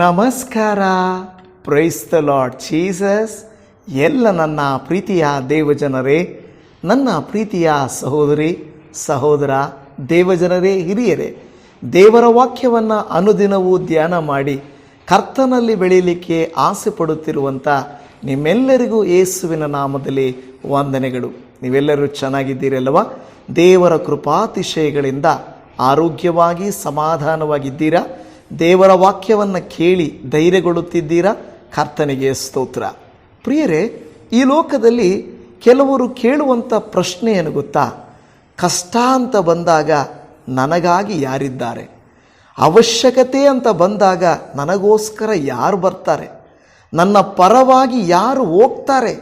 ನಮಸ್ಕಾರ. Praise the lord Jesus ಎಲ್ಲ ನನ್ನ ಪ್ರೀತಿಯ ದೇವಜನರೇ, ನನ್ನ ಪ್ರೀತಿಯ ಸಹೋದರಿ, ಸಹೋದರ, ದೇವಜನರೇ, ಹಿರಿಯರೇ, ದೇವರ ವಾಕ್ಯವನ್ನು ಅನುದಿನವೂ ಧ್ಯಾನ ಮಾಡಿ ಕರ್ತನಲ್ಲಿ ಬೆಳೀಲಿಕ್ಕೆ ಆಸೆ ಪಡುತ್ತಿರುವಂಥ ನಿಮ್ಮೆಲ್ಲರಿಗೂ ಯೇಸುವಿನ ನಾಮದಲ್ಲಿ ವಂದನೆಗಳು. ನೀವೆಲ್ಲರೂ ಚೆನ್ನಾಗಿದ್ದೀರಲ್ವ ದೇವರ ಕೃಪಾತಿಶಯಗಳಿಂದ ಆರೋಗ್ಯವಾಗಿ ಸಮಾಧಾನವಾಗಿದ್ದೀರಾ? ದೇವರ ವಾಕ್ಯವನ್ನು ಕೇಳಿ ಧೈರ್ಯಗೊಳ್ಳುತ್ತಿದ್ದೀರಾ? ಕರ್ತನಿಗೆ ಸ್ತೋತ್ರ. ಪ್ರಿಯರೇ, ಈ ಲೋಕದಲ್ಲಿ ಕೆಲವರು ಕೇಳುವಂಥ ಪ್ರಶ್ನೆ ಏನು ಗೊತ್ತಾ ಕಷ್ಟ ಅಂತ ಬಂದಾಗ ನನಗಾಗಿ ಯಾರಿದ್ದಾರೆ? ಅವಶ್ಯಕತೆ ಅಂತ ಬಂದಾಗ ನನಗೋಸ್ಕರ ಯಾರು ಬರ್ತಾರೆ? ನನ್ನ ಪರವಾಗಿ ಯಾರು ಹೋಗ್ತಾರೆ?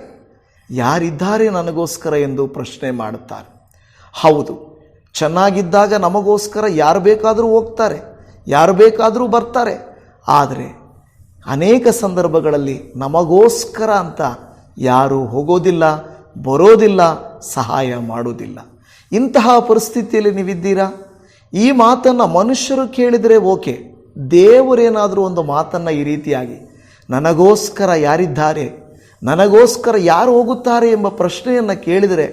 ಯಾರಿದ್ದಾರೆ ನನಗೋಸ್ಕರ ಎಂದು ಪ್ರಶ್ನೆ ಮಾಡುತ್ತಾರೆ. ಹೌದು, ಚೆನ್ನಾಗಿದ್ದಾಗ ನಮಗೋಸ್ಕರ ಯಾರು ಬೇಕಾದರೂ ಹೋಗ್ತಾರೆ. ಯಾರು ಬೇಕಾದರೂ ಬರ್ತಾರೆ. ಆದರೆ ಅನೇಕ ಸಂದರ್ಭಗಳಲ್ಲಿ ನಮಗೋಸ್ಕರ ಅಂತ ಯಾರೂ ಹೋಗೋದಿಲ್ಲ, ಬರೋದಿಲ್ಲ, ಸಹಾಯ ಮಾಡೋದಿಲ್ಲ. ಇಂತಹ ಪರಿಸ್ಥಿತಿಯಲ್ಲಿ ನೀವಿದ್ದೀರಾ? ಈ ಮಾತನ್ನು ಮನುಷ್ಯರು ಕೇಳಿದರೆ ಓಕೆ. ದೇವರೇನಾದರೂ ಒಂದು ಮಾತನ್ನು ಈ ರೀತಿಯಾಗಿ, ನನಗೋಸ್ಕರ ಯಾರಿದ್ದಾರೆ? ನನಗೋಸ್ಕರ ಯಾರು ಹೋಗುತ್ತಾರೆ? ಎಂಬ ಪ್ರಶ್ನೆಯನ್ನು ಕೇಳಿದರೆ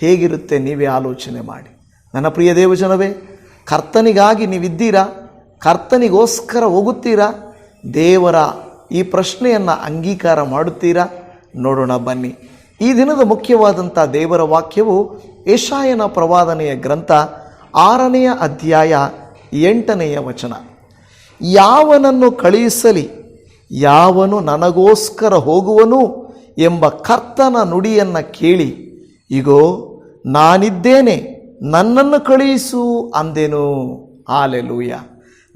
ಹೇಗಿರುತ್ತೆ ನೀವೇ ಆಲೋಚನೆ ಮಾಡಿ. ನನ್ನ ಪ್ರಿಯ ದೇವಜನವೇ, ಕರ್ತನಿಗಾಗಿ ನೀವಿದ್ದೀರಾ? ಕರ್ತನಿಗೋಸ್ಕರ ಹೋಗುತ್ತೀರಾ? ದೇವರ ಈ ಪ್ರಶ್ನೆಯನ್ನು ಅಂಗೀಕಾರ ಮಾಡುತ್ತೀರಾ? ನೋಡೋಣ, ಬನ್ನಿ. ಈ ದಿನದ ಮುಖ್ಯವಾದಂಥ ದೇವರ ವಾಕ್ಯವು ಏಷಾಯನ ಪ್ರವಾದನೆಯ ಗ್ರಂಥ ಆರನೆಯ ಅಧ್ಯಾಯ ಎಂಟನೆಯ ವಚನ. ಯಾವನನ್ನು ಕಳುಹಿಸಲಿ, ಯಾವನು ನನಗೋಸ್ಕರ ಹೋಗುವನು ಎಂಬ ಕರ್ತನ ನುಡಿಯನ್ನು ಕೇಳಿ, ಇಗೋ, ನಾನಿದ್ದೇನೆ, ನನ್ನನ್ನು ಕಳುಹಿಸು ಅಂದೆನು. ಹಾಲೆಲೂಯ.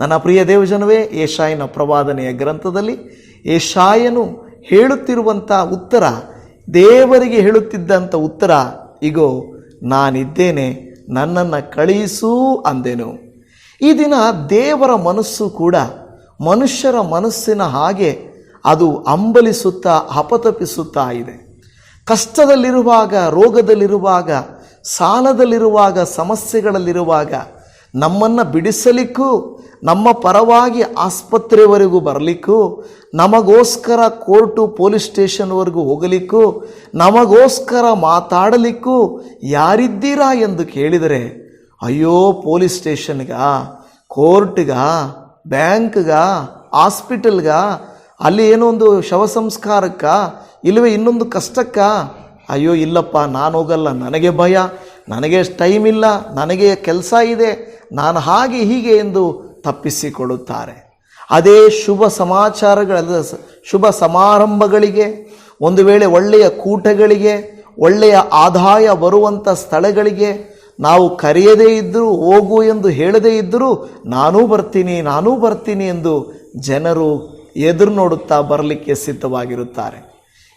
ನನ್ನ ಪ್ರಿಯ ದೇವಜನವೇ, ಏಷಾಯನ ಪ್ರವಾದನೆಯ ಗ್ರಂಥದಲ್ಲಿ ಏಷಾಯನು ಹೇಳುತ್ತಿರುವಂಥ ಉತ್ತರ, ದೇವರಿಗೆ ಹೇಳುತ್ತಿದ್ದಂಥ ಉತ್ತರ, ಇಗೋ, ನಾನಿದ್ದೇನೆ, ನನ್ನನ್ನು ಕಳುಹಿಸು ಅಂದೆನು. ಈ ದಿನ ದೇವರ ಮನಸ್ಸು ಕೂಡ ಮನುಷ್ಯರ ಮನಸ್ಸಿನ ಹಾಗೆ ಅದು ಅಂಬಲಿಸುತ್ತಾ ಹಪತಪಿಸುತ್ತಾ ಇದೆ. ಕಷ್ಟದಲ್ಲಿರುವಾಗ, ರೋಗದಲ್ಲಿರುವಾಗ, ಸಾಲದಲ್ಲಿರುವಾಗ, ಸಮಸ್ಯೆಗಳಲ್ಲಿರುವಾಗ ನಮ್ಮನ್ನು ಬಿಡಿಸಲಿಕ್ಕೂ, ನಮ್ಮ ಪರವಾಗಿ ಆಸ್ಪತ್ರೆವರೆಗೂ ಬರಲಿಕ್ಕೂ, ನಮಗೋಸ್ಕರ ಕೋರ್ಟು ಪೊಲೀಸ್ ಸ್ಟೇಷನ್ವರೆಗೂ ಹೋಗಲಿಕ್ಕೂ, ನಮಗೋಸ್ಕರ ಮಾತಾಡಲಿಕ್ಕೂ ಯಾರಿದ್ದೀರಾ ಎಂದು ಕೇಳಿದರೆ, ಅಯ್ಯೋ ಪೊಲೀಸ್ ಸ್ಟೇಷನ್ಗ, ಕೋರ್ಟ್ಗ, ಬ್ಯಾಂಕ್ಗ, ಹಾಸ್ಪಿಟಲ್ಗ, ಅಲ್ಲಿ ಏನೋ ಒಂದು ಶವ ಸಂಸ್ಕಾರಕ್ಕ ಇಲ್ಲವೇ ಇನ್ನೊಂದು ಕಷ್ಟಕ್ಕ, ಅಯ್ಯೋ ಇಲ್ಲಪ್ಪ ನಾನು ಹೋಗಲ್ಲ, ನನಗೆ ಭಯ, ನನಗೆ ಟೈಮ್ ಇಲ್ಲ ನನಗೆ ಕೆಲಸ ಇದೆ ನಾನು ಹಾಗೆ ಹೀಗೆ ಎಂದು ತಪ್ಪಿಸಿಕೊಳ್ಳುತ್ತಾರೆ. ಅದೇ ಶುಭ ಸಮಾಚಾರಗಳ ಶುಭ ಸಮಾರಂಭಗಳಿಗೆ, ಒಂದು ವೇಳೆ ಒಳ್ಳೆಯ ಕೂಟಗಳಿಗೆ, ಒಳ್ಳೆಯ ಆದಾಯ ಬರುವಂಥ ಸ್ಥಳಗಳಿಗೆ ನಾವು ಕರೆಯದೇ ಇದ್ದರೂ, ಹೋಗು ಎಂದು ಹೇಳದೇ ಇದ್ದರೂ, ನಾನೂ ಬರ್ತೀನಿ ನಾನೂ ಬರ್ತೀನಿ ಎಂದು ಜನರು ಎದುರು ನೋಡುತ್ತಾ ಬರಲಿಕ್ಕೆ ಸಿದ್ಧವಾಗಿರುತ್ತಾರೆ.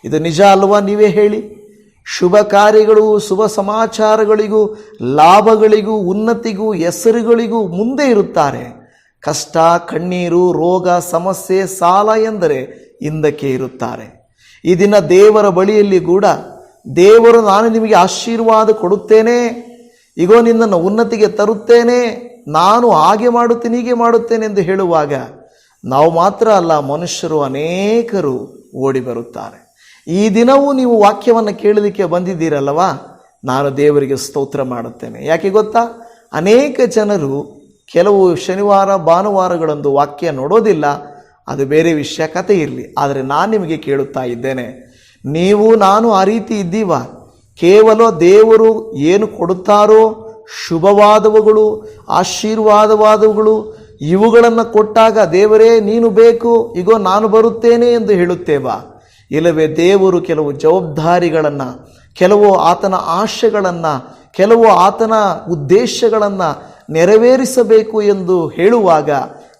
ಇದು ನಿಜ ಅಲ್ವಾ ನೀವೇ ಹೇಳಿ? ಶುಭ ಕಾರ್ಯಗಳು ಶುಭ ಸಮಾಚಾರಗಳಿಗೂ, ಲಾಭಗಳಿಗೂ, ಉನ್ನತಿಗೂ, ಹೆಸರುಗಳಿಗೂ ಮುಂದೆ ಇರುತ್ತಾರೆ. ಕಷ್ಟ, ಕಣ್ಣೀರು, ರೋಗ, ಸಮಸ್ಯೆ, ಸಾಲ ಎಂದರೆ ಹಿಂದಕ್ಕೆ ಇರುತ್ತಾರೆ. ಈ ದಿನ ದೇವರ ಬಳಿಯಲ್ಲಿ ಕೂಡ ದೇವರು ನಾನು ನಿಮಗೆ ಆಶೀರ್ವಾದ ಕೊಡುತ್ತೇನೆ ಈಗೋ ನಿನ್ನನ್ನು ಉನ್ನತಿಗೆ ತರುತ್ತೇನೆ, ನಾನು ಹಾಗೆ ಮಾಡುತ್ತೇನೆ, ಹೀಗೆ ಮಾಡುತ್ತೇನೆ ಎಂದು ಹೇಳುವಾಗ ನಾವು ಮಾತ್ರ ಅಲ್ಲ, ಮನುಷ್ಯರು ಅನೇಕರು ಓಡಿ ಬರುತ್ತಾರೆ. ಈ ದಿನವೂ ನೀವು ವಾಕ್ಯವನ್ನು ಕೇಳಲಿಕ್ಕೆ ಬಂದಿದ್ದೀರಲ್ಲವಾ? ನಾನು ದೇವರಿಗೆ ಸ್ತೋತ್ರ ಮಾಡುತ್ತೇನೆ. ಯಾಕೆ ಗೊತ್ತಾ? ಅನೇಕ ಜನರು ಕೆಲವು ಶನಿವಾರ, ಭಾನುವಾರಗಳೊಂದು ವಾಕ್ಯ ನೋಡೋದಿಲ್ಲ. ಅದು ಬೇರೆ ವಿಷಯ ಕತೆ ಇರಲಿ. ಆದರೆ ನಾನು ನಿಮಗೆ ಕೇಳುತ್ತಾ ಇದ್ದೇನೆ. ನೀವು, ನಾನು ಆ ರೀತಿ ಇದ್ದೀವ? ಕೇವಲ ದೇವರು ಏನು ಕೊಡುತ್ತಾರೋ, ಶುಭವಾದವುಗಳು, ಆಶೀರ್ವಾದವಾದವುಗಳು, ಇವುಗಳನ್ನು ಕೊಟ್ಟಾಗ ದೇವರೇ, ನೀನು ಬೇಕು, ಇಗೋ, ನಾನು ಬರುತ್ತೇನೆ ಎಂದು ಹೇಳುತ್ತೇವಾ? ಇಲ್ಲವೇ ದೇವರು ಕೆಲವು ಜವಾಬ್ದಾರಿಗಳನ್ನು, ಕೆಲವು ಆತನ ಆಶೆಗಳನ್ನು, ಕೆಲವು ಆತನ ಉದ್ದೇಶಗಳನ್ನು ನೆರವೇರಿಸಬೇಕು ಎಂದು ಹೇಳುವಾಗ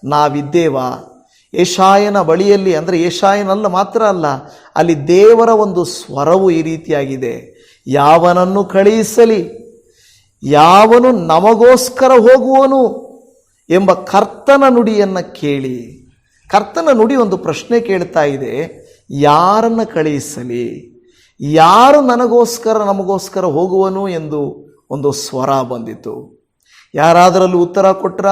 ನಾವಿದ್ದೇವಾ? ಏಷಾಯನ ಬಳಿಯಲ್ಲಿ, ಅಂದರೆ ಏಷಾಯನಲ್ಲ ಮಾತ್ರ ಅಲ್ಲ, ಅಲ್ಲಿ ದೇವರ ಒಂದು ಸ್ವರವು ಈ ರೀತಿಯಾಗಿದೆ. ಯಾವನನ್ನು ಕಳುಹಿಸಲಿ? ಯಾವನು ನಮಗೋಸ್ಕರ ಹೋಗುವನು? ಎಂಬ ಕರ್ತನ ನುಡಿಯನ್ನು ಕೇಳಿ. ಕರ್ತನ ನುಡಿ ಒಂದು ಪ್ರಶ್ನೆ ಕೇಳ್ತಾ ಇದೆ. ಯಾರನ್ನು ಕಳುಹಿಸಲಿ? ಯಾರು ನನಗೋಸ್ಕರ ನಮಗೋಸ್ಕರ ಹೋಗುವನು ಎಂದು ಒಂದು ಸ್ವರ ಬಂದಿತು ಯಾರಾದರಲ್ಲೂ ಉತ್ತರ ಕೊಟ್ರ,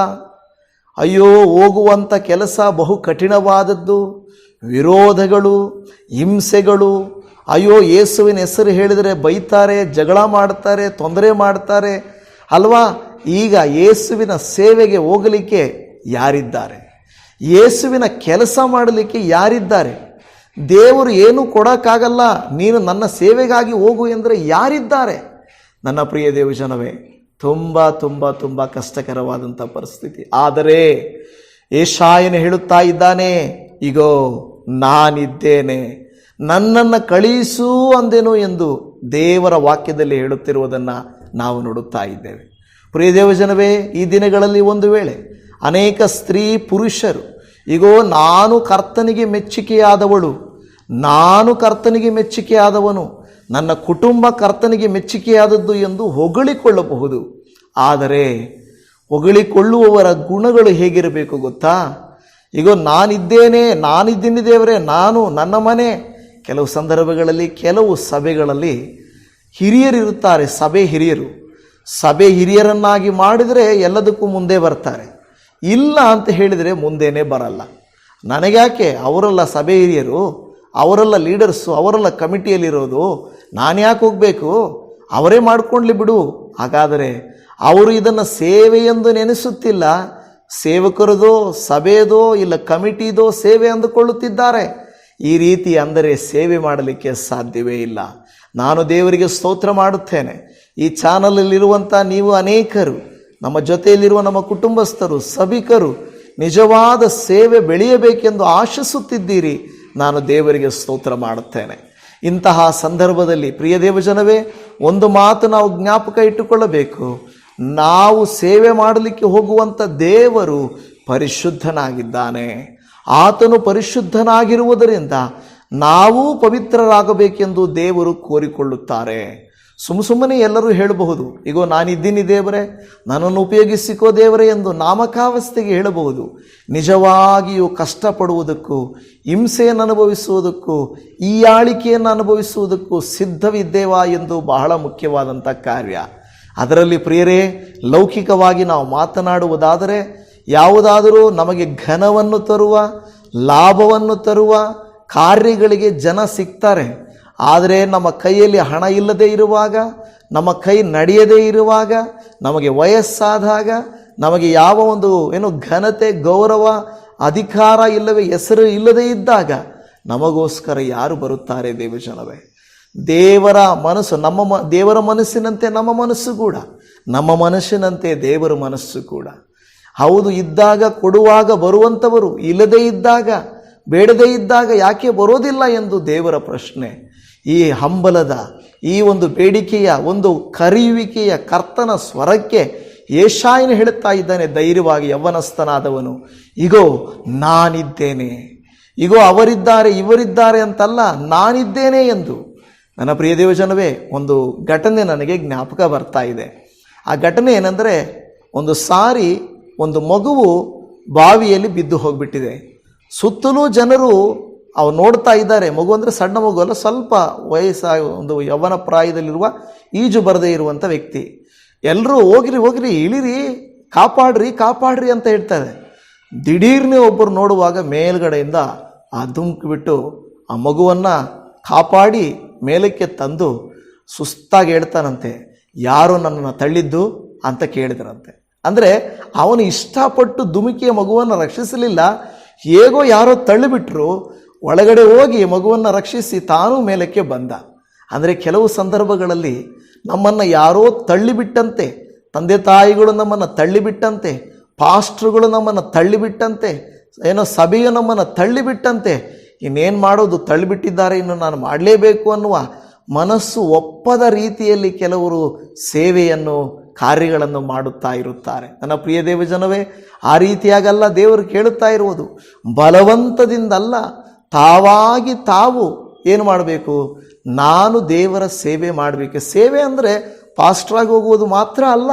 ಅಯ್ಯೋ ಹೋಗುವಂಥ ಕೆಲಸ ಬಹು ಕಠಿಣವಾದದ್ದು. ವಿರೋಧಗಳು, ಹಿಂಸೆಗಳು. ಅಯ್ಯೋ, ಯೇಸುವಿನ ಹೆಸರು ಹೇಳಿದರೆ ಬೈತಾರೆ, ಜಗಳ ಮಾಡ್ತಾರೆ, ತೊಂದರೆ ಮಾಡ್ತಾರೆ. ಅಲ್ವಾ? ಈಗ ಯೇಸುವಿನ ಸೇವೆಗೆ ಹೋಗಲಿಕ್ಕೆ ಯಾರಿದ್ದಾರೆ? ಯೇಸುವಿನ ಕೆಲಸ ಮಾಡಲಿಕ್ಕೆ ಯಾರಿದ್ದಾರೆ? ದೇವರು ಏನೂ ಕೊಡೋಕ್ಕಾಗಲ್ಲ, ನೀನು ನನ್ನ ಸೇವೆಗಾಗಿ ಹೋಗು ಎಂದರೆ ಯಾರಿದ್ದಾರೆ? ನನ್ನ ಪ್ರಿಯ ದೇವಜನವೇ ತುಂಬ ತುಂಬ ತುಂಬ ಕಷ್ಟಕರವಾದಂಥ ಪರಿಸ್ಥಿತಿ. ಆದರೆ ಏಷಾಯನು ಹೇಳುತ್ತಾ ಇದ್ದಾನೆ, ಇಗೋ, ನಾನಿದ್ದೇನೆ, ನನ್ನನ್ನು ಕಳಿಸು ಅಂದೆನು ಎಂದು ದೇವರ ವಾಕ್ಯದಲ್ಲಿ ಹೇಳುತ್ತಿರುವುದನ್ನು ನಾವು ನೋಡುತ್ತಾ ಇದ್ದೇವೆ. ಪ್ರಿಯ ದೇವಜನವೇ ಈ ದಿನಗಳಲ್ಲಿ ಒಂದು ವೇಳೆ ಅನೇಕ ಸ್ತ್ರೀ ಪುರುಷರು ಇಗೋ, ನಾನು ಕರ್ತನಿಗೆ ಮೆಚ್ಚುಗೆಯಾದವಳು ನಾನು ಕರ್ತನಿಗೆ ಮೆಚ್ಚುಗೆಯಾದವನು ನನ್ನ ಕುಟುಂಬ ಕರ್ತನಿಗೆ ಮೆಚ್ಚುಗೆಯಾದದ್ದು ಎಂದು ಹೊಗಳಿಕೊಳ್ಳಬಹುದು. ಆದರೆ ಹೊಗಳಿಕೊಳ್ಳುವವರ ಗುಣಗಳು ಹೇಗಿರಬೇಕು ಗೊತ್ತಾ? ಈಗ ನಾನಿದ್ದೇನೆ ನಾನಿದ್ದೀನಿ ದೇವರೇ ನಾನು, ನನ್ನ ಮನೆ. ಕೆಲವು ಸಂದರ್ಭಗಳಲ್ಲಿ, ಕೆಲವು ಸಭೆಗಳಲ್ಲಿ ಹಿರಿಯರಿರುತ್ತಾರೆ, ಸಭೆ ಹಿರಿಯರು. ಸಭೆ ಹಿರಿಯರನ್ನಾಗಿ ಮಾಡಿದರೆ ಎಲ್ಲದಕ್ಕೂ ಮುಂದೆ ಬರ್ತಾರೆ. ಇಲ್ಲ ಅಂತ ಹೇಳಿದರೆ ಮುಂದೇನೆ ಬರಲ್ಲ. ನನಗ್ಯಾಕೆ? ಅವರೆಲ್ಲ ಸಭೆ ಹಿರಿಯರು, ಅವರೆಲ್ಲ ಲೀಡರ್ಸು, ಅವರೆಲ್ಲ ಕಮಿಟಿಯಲ್ಲಿರೋದು ನಾನು ಯಾಕೆ ಹೋಗಬೇಕು? ಅವರೇ ಮಾಡ್ಕೊಳ್ಳಿ ಬಿಡು. ಹಾಗಾದರೆ ಅವರು ಇದನ್ನು ಸೇವೆ ಎಂದು ನೆನೆಸುತ್ತಿಲ್ಲ. ಸೇವಕರದೋ ಸಭೆಯದೋ ಇಲ್ಲ ಕಮಿಟಿದೋ ಸೇವೆ ಅಂದುಕೊಳ್ಳುತ್ತಿದ್ದಾರೆ. ಈ ರೀತಿ ಅಂದರೆ ಸೇವೆ ಮಾಡಲಿಕ್ಕೆ ಸಾಧ್ಯವೇ ಇಲ್ಲ. ನಾನು ದೇವರಿಗೆ ಸ್ತೋತ್ರ ಮಾಡುತ್ತೇನೆ. ಈ ಚಾನಲಲ್ಲಿರುವಂಥ ನೀವು ಅನೇಕರು ನಮ್ಮ ಜೊತೆಯಲ್ಲಿರುವ ನಮ್ಮ ಕುಟುಂಬಸ್ಥರು, ಸಭಿಕರು ನಿಜವಾದ ಸೇವೆ ಬೆಳೆಯಬೇಕೆಂದು ಆಶಿಸುತ್ತಿದ್ದೀರಿ. ನಾನು ದೇವರಿಗೆ ಸ್ತೋತ್ರ ಮಾಡುತ್ತೇನೆ. ಇಂತಹ ಸಂದರ್ಭದಲ್ಲಿ ಪ್ರಿಯ ದೇವಜನವೇ, ಒಂದು ಮಾತು ನಾವು ಜ್ಞಾಪಕ ಇಟ್ಟುಕೊಳ್ಳಬೇಕು. ನಾವು ಸೇವೆ ಮಾಡಲಿಕ್ಕೆ ಹೋಗುವಂಥ ದೇವರು ಪರಿಶುದ್ಧನಾಗಿದ್ದಾನೆ. ಆತನು ಪರಿಶುದ್ಧನಾಗಿರುವುದರಿಂದ ನಾವು ಪವಿತ್ರರಾಗಬೇಕೆಂದು ದೇವರು ಕೋರಿಕೊಳ್ಳುತ್ತಾರೆ. ಸುಮ್ಮ ಸುಮ್ಮನೆ ಎಲ್ಲರೂ ಹೇಳಬಹುದು, ಇಗೋ ನಾನಿದ್ದೀನಿ ದೇವರೇ ನನ್ನನ್ನು ಉಪಯೋಗಿಸಿಕೋ ದೇವರೇ ಎಂದು ನಾಮಕಾವಸ್ಥೆಗೆ ಹೇಳಬಹುದು. ನಿಜವಾಗಿಯೂ ಕಷ್ಟಪಡುವುದಕ್ಕೂ, ಹಿಂಸೆಯನ್ನು ಅನುಭವಿಸುವುದಕ್ಕೂ, ಈ ಆಳಿಕೆಯನ್ನು ಅನುಭವಿಸುವುದಕ್ಕೂ ಸಿದ್ಧವಿದ್ದೇವಾ ಎಂದು ಬಹಳ ಮುಖ್ಯವಾದಂಥ ಕಾರ್ಯ. ಅದರಲ್ಲಿ ಪ್ರಿಯರೇ, ಲೌಕಿಕವಾಗಿ ನಾವು ಮಾತನಾಡುವುದಾದರೆ, ಯಾವುದಾದರೂ ನಮಗೆ ಘನವನ್ನು ತರುವ, ಲಾಭವನ್ನು ತರುವ ಕಾರ್ಯಗಳಿಗೆ ಜನ ಸಿಗ್ತಾರೆ. ಆದರೆ ನಮ್ಮ ಕೈಯಲ್ಲಿ ಹಣ ಇಲ್ಲದೆ ಇರುವಾಗ, ನಮ್ಮ ಕೈ ನಡೆಯದೇ ಇರುವಾಗ, ನಮಗೆ ವಯಸ್ಸಾದಾಗ, ನಮಗೆ ಯಾವ ಒಂದು, ಏನು ಘನತೆ, ಗೌರವ, ಅಧಿಕಾರ ಇಲ್ಲವೇ, ಹೆಸರು ಇಲ್ಲದೇ ಇದ್ದಾಗ ನಮಗೋಸ್ಕರ ಯಾರು ಬರುತ್ತಾರೆ ದೇವಜನವೇ? ದೇವರ ಮನಸ್ಸು, ನಮ್ಮ ಮ, ದೇವರ ಮನಸ್ಸಿನಂತೆ ನಮ್ಮ ಮನಸ್ಸು ಕೂಡ, ನಮ್ಮ ಮನಸ್ಸಿನಂತೆ ದೇವರ ಮನಸ್ಸು ಕೂಡ. ಹೌದು, ಇದ್ದಾಗ ಕೊಡುವಾಗ ಬರುವಂಥವರು ಇಲ್ಲದೇ ಇದ್ದಾಗ, ಬೇಡದೇ ಇದ್ದಾಗ ಯಾಕೆ ಬರೋದಿಲ್ಲ ಎಂದು ದೇವರ ಪ್ರಶ್ನೆ. ಈ ಹಂಬಲದ, ಈ ಒಂದು ಬೇಡಿಕೆಯ, ಒಂದು ಕರೆಯುವಿಕೆಯ ಕರ್ತನ ಸ್ವರಕ್ಕೆ ಏಷಾಯಿನ ಹೇಳುತ್ತಾ ಇದ್ದಾನೆ, ಧೈರ್ಯವಾಗಿ ಯವನಸ್ಥನಾದವನು. ಇಗೋ, ನಾನಿದ್ದೇನೆ. ಇಗೋ, ಅವರಿದ್ದಾರೆ, ಇವರಿದ್ದಾರೆ ಅಂತಲ್ಲ, ನಾನಿದ್ದೇನೆ ಎಂದು. ನನ್ನ ಪ್ರಿಯ ದೇವಜನವೇ, ಒಂದು ಘಟನೆ ನನಗೆ ಜ್ಞಾಪಕ ಬರ್ತಾ ಇದೆ. ಆ ಘಟನೆ ಏನಂದರೆ, ಒಂದು ಸಾರಿ ಒಂದು ಮಗುವು ಬಾವಿಯಲ್ಲಿ ಬಿದ್ದು ಹೋಗಿಬಿಟ್ಟಿದೆ. ಸುತ್ತಲೂ ಜನರು ಅವು ನೋಡ್ತಾ ಇದ್ದಾರೆ. ಮಗು ಅಂದರೆ ಸಣ್ಣ ಮಗು ಅಲ್ಲ, ಸ್ವಲ್ಪ ವಯಸ್ಸಾಗಿ ಒಂದು ಯೌವನ ಪ್ರಾಯದಲ್ಲಿರುವ ಈಜು ಬರದೇ ಇರುವಂಥ ವ್ಯಕ್ತಿ. ಎಲ್ಲರೂ ಹೋಗಿರಿ ಹೋಗಿರಿ, ಇಳಿರಿ, ಕಾಪಾಡ್ರಿ ಕಾಪಾಡ್ರಿ ಅಂತ ಹೇಳ್ತಾರೆ. ದಿಢೀರ್ನೆ ಒಬ್ಬರು ನೋಡುವಾಗ ಮೇಲ್ಗಡೆಯಿಂದ ಆ ಬಿಟ್ಟು ಆ ಮಗುವನ್ನು ಕಾಪಾಡಿ ಮೇಲಕ್ಕೆ ತಂದು ಸುಸ್ತಾಗಿ ಹೇಳ್ತಾನಂತೆ. ಯಾರು ನನ್ನನ್ನು ತಳ್ಳಿದ್ದು ಅಂತ ಕೇಳಿದ್ರಂತೆ. ಅಂದರೆ ಅವನು ಇಷ್ಟಪಟ್ಟು ಧುಮುಕಿಯ ಮಗುವನ್ನು ರಕ್ಷಿಸಲಿಲ್ಲ. ಹೇಗೋ ಯಾರೋ ತಳ್ಳಿಬಿಟ್ರು. ಒಳಗಡೆ ಹೋಗಿ ಮಗುವನ್ನು ರಕ್ಷಿಸಿ ತಾನೂ ಮೇಲಕ್ಕೆ ಬಂದ. ಅಂದರೆ ಕೆಲವು ಸಂದರ್ಭಗಳಲ್ಲಿ ನಮ್ಮನ್ನು ಯಾರೋ ತಳ್ಳಿಬಿಟ್ಟಂತೆ, ತಂದೆ ತಾಯಿಗಳು ನಮ್ಮನ್ನು ತಳ್ಳಿಬಿಟ್ಟಂತೆ, ಪಾಸ್ಟ್ರುಗಳು ನಮ್ಮನ್ನು ತಳ್ಳಿಬಿಟ್ಟಂತೆ, ಏನೋ ಸಭೆಯು ನಮ್ಮನ್ನು ತಳ್ಳಿಬಿಟ್ಟಂತೆ, ಇನ್ನೇನು ಮಾಡೋದು ತಳ್ಳಿಬಿಟ್ಟಿದ್ದಾರೆ ಇನ್ನು ನಾನು ಮಾಡಲೇಬೇಕು ಅನ್ನುವ ಮನಸ್ಸು ಒಪ್ಪದ ರೀತಿಯಲ್ಲಿ ಕೆಲವರು ಸೇವೆಯನ್ನು, ಕಾರ್ಯಗಳನ್ನು ಮಾಡುತ್ತಾ ಇರುತ್ತಾರೆ. ನನ್ನ ಪ್ರಿಯ ದೇವಜನವೇ, ಆ ರೀತಿಯಾಗಲ್ಲ ದೇವರು ಕೇಳುತ್ತಾ ಇರುವುದು. ಬಲವಂತದಿಂದಲ್ಲ ತಾವಾಗಿ ತಾವು ಏನು ಮಾಡಬೇಕು? ನಾನು ದೇವರ ಸೇವೆ ಮಾಡಬೇಕು. ಸೇವೆ ಅಂದರೆ ಫಾಸ್ಟ್ರಾಗಿ ಹೋಗುವುದು ಮಾತ್ರ ಅಲ್ಲ,